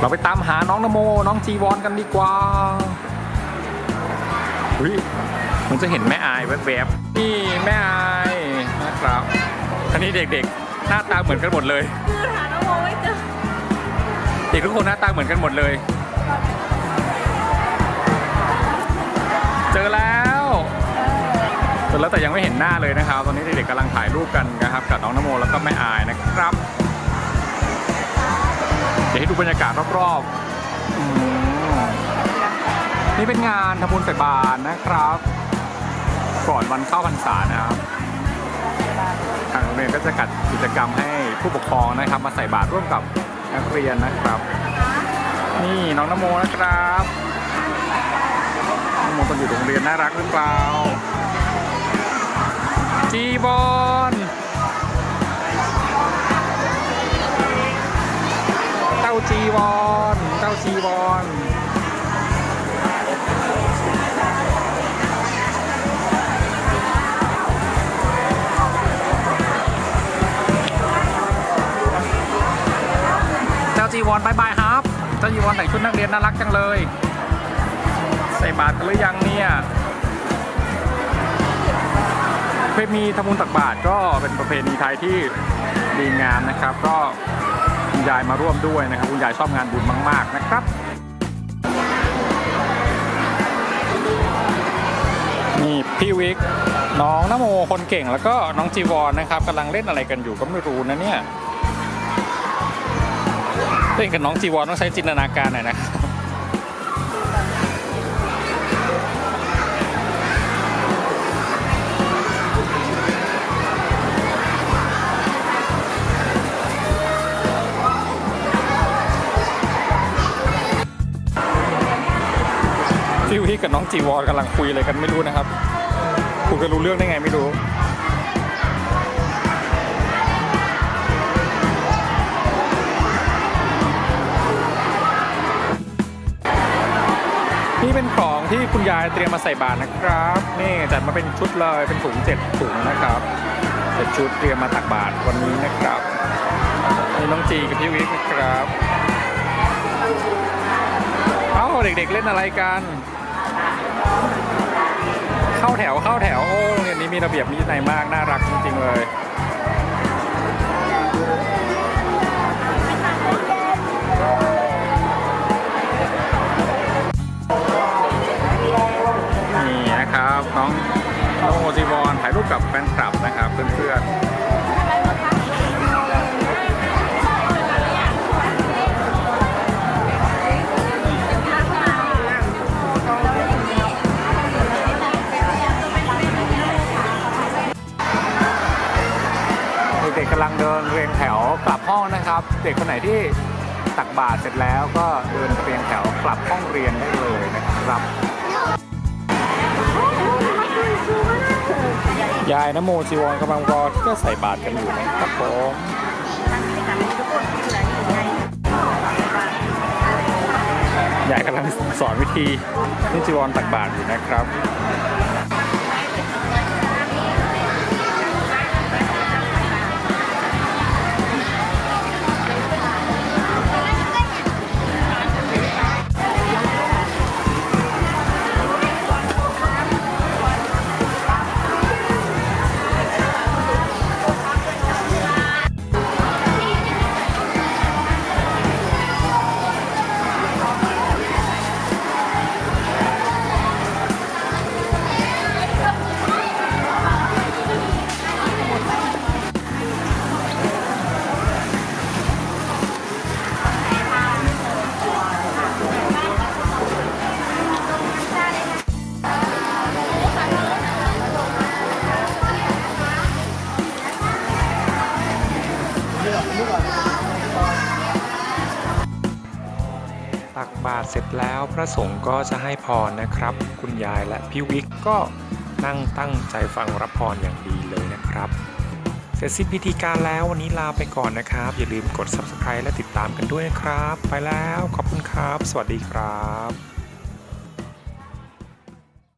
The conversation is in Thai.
เราไปตามหาน้องนโม น้องจีวอนกันดีกว่าเฮ้ยมันจะเห็นแม่อายแวบๆนี่แม่อายนะครับอันนี้เด็กๆ หน้าตาเหมือนกันหมดเลยหาน้องโมไม่เจอเด็กทุกคนหน้าตาเหมือนกันหมดเลย เจอแล้วเจอแล้วแต่ยังไม่เห็นหน้าเลยนะครับ ตอนนี้เด็กๆกำลังถ่ายรูปกันนะครับกับน้องนโมแล้วก็แม่อายนะครับ ดี๋ยวให้ดูบรรยากาศรอบๆ นี่เป็นงานทำบุญใส่บาตรนะครับ ก่อนวันเข้าพรรษานะครับ ทางโรงเรียนก็จะจัดกิจกรรมให้ผู้ปกครองนะครับ มาใส่บาตรร่วมกับนักเรียนนะครับ นี่น้องนโมนะครับน้องนโมตอนอยู่โรงเรียนน่ารักหรือเปล่าจีบอ เจ้าจีวอนเต้าจีวอนเจ้าจีวอนบายบายครับ เจ้าจีวอนแต่ชุดนักเรียนน่ารักจังเลย ใส่บาตรกันหรือยังเนี่ยเคยมีทำบุญตักบาตรก็เป็นประเพณีไทยที่ดีงามนะครับ ก็ คุณยายมาร่วมด้วยนะครับคุณยายชอบงานบุญมาก ๆ นะครับ นี่พี่วิกน้องนโมคนเก่งแล้วก็น้องจีวอนนะครับกำลังเล่นอะไรกันอยู่ก็ไม่รู้นะเนี่ยเล่นกับน้องจีวอนต้องใช้จินตนาการหน่อยนะ พี่กับน้องจีวอนกำลังคุยอะไรกันไม่รู้นะครับคุยกันรู้เรื่องได้ไงไม่รู้นี่เป็นของที่คุณยายเตรียมมาใส่บาตรนะครับ นี่จัดมาเป็นชุดเลยเป็นถุงเจ็ดถุงนะครับเป็นชุดเตรียมมาตักบาตรวันนี้นะครับนี่น้องจีกับพี่วิกนะครับ เอ้าเด็กๆเล่นอะไรกัน เข้าแถวเข้าแถวโอ้โรงเรียนนี้มีระเบียบมีวินัยมาก น่ารักจริง ๆ เลยนี่นะครับน้องโนจีวอนถ่ายรูปกับแฟนคลับนะครับเพื่อนๆ ด็กๆกำลังเดินเรียงแถวกลับห้องนะครับ เด็กคนไหนที่ตักบาตรเสร็จแล้วก็เดินเรียงแถวกลับห้องเรียนได้เลยนะครับ ยายนโมจีวรกำลังรอที่จะใส่บาตรกันอยู่นะครับผมยายกำลังสอนวิธีนี่จีวรตักบาตรอยู่นะครับ เสร็จแล้วพระสงฆ์ก็จะให้พรนะครับ คุณยายและพี่วิกก็นั่งตั้งใจฟังรับพรอย่างดีเลยนะครับ เสร็จสิ้นพิธีการแล้ววันนี้ลาไปก่อนนะครับ อย่าลืมกด subscribe และติดตามกันด้วยนะครับ ไปแล้วขอบคุณครับ สวัสดีครับ